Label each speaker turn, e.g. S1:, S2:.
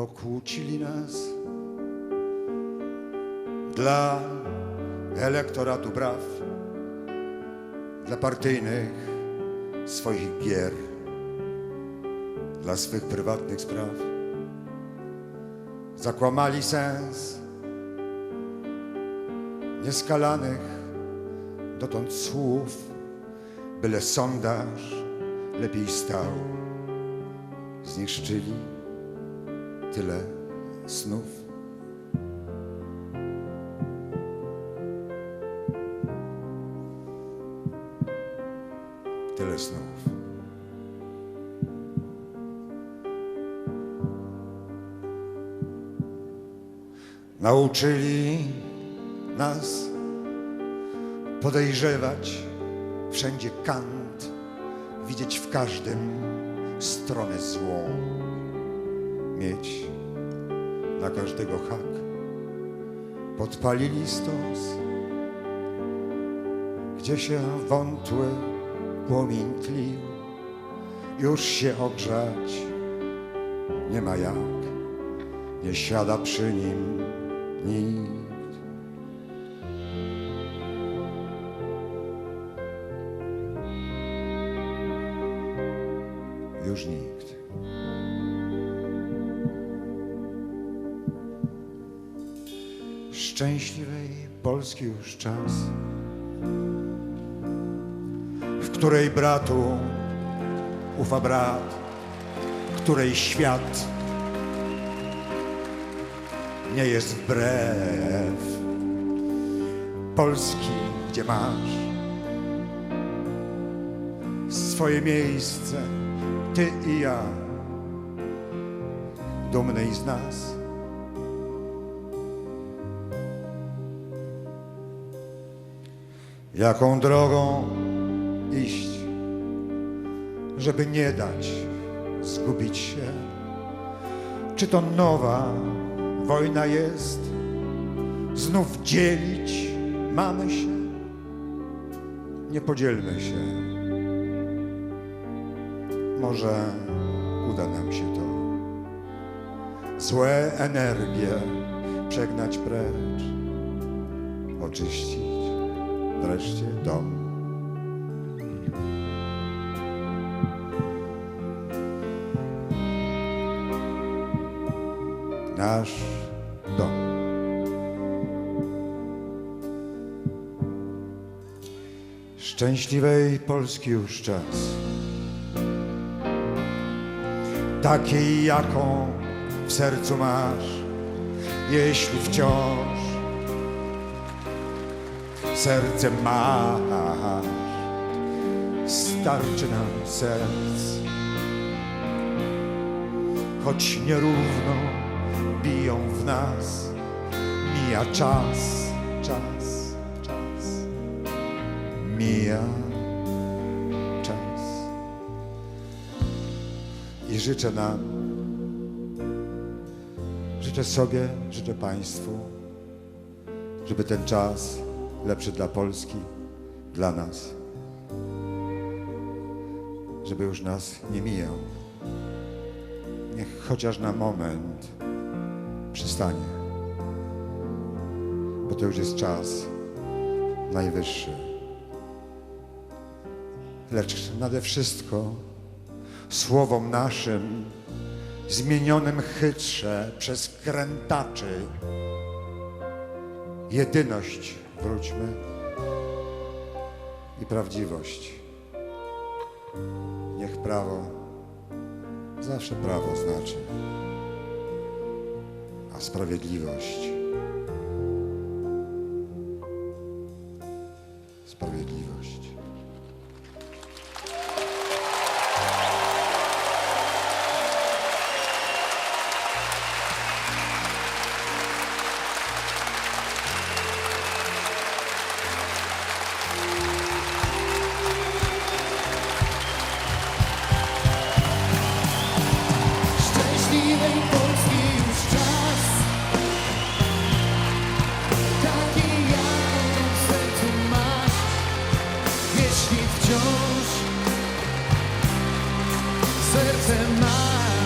S1: pokłócili nas dla elektoratu braw, dla partyjnych swoich gier, dla swych prywatnych spraw. Zakłamali sens nieskalanych dotąd słów, byle sondaż lepiej stał. Zniszczyli tyle snów. Tyle snów. Nauczyli nas podejrzewać wszędzie kant, widzieć w każdym stronę złą, mieć na każdego hak. Podpalili stos, gdzie się wątły płomień tlił, już się ogrzać nie ma jak, nie siada przy nim nikt. Już nikt. Szczęśliwej Polski już czas, w której bratu ufa brat, której świat nie jest wbrew. Polski, gdzie masz swoje miejsce, ty i ja, dumnej z nas. Jaką drogą iść, żeby nie dać zgubić się? Czy to nowa wojna jest? Znów dzielić mamy się? Nie podzielmy się. Może uda nam się to. Złe energie przegnać precz, oczyścić wreszcie dom. Nasz dom. Szczęśliwej Polski już czas. takiej, jaką w sercu masz, jeśli wciąż serce masz, starczy nam serc, choć nierówno biją w nas, mija czas, czas, czas, mija czas. I życzę nam, życzę sobie, życzę Państwu, żeby ten czas lepszy dla Polski, dla nas, żeby już nas nie mijał. Niech chociaż na moment przystanie, bo to już jest czas najwyższy. Lecz nade wszystko słowom naszym, zmienionym chytrze przez krętaczy. Jedyność wróćmy i prawdziwość. Niech prawo zawsze prawo znaczy, a sprawiedliwość.
S2: Jeśli wciąż serce masz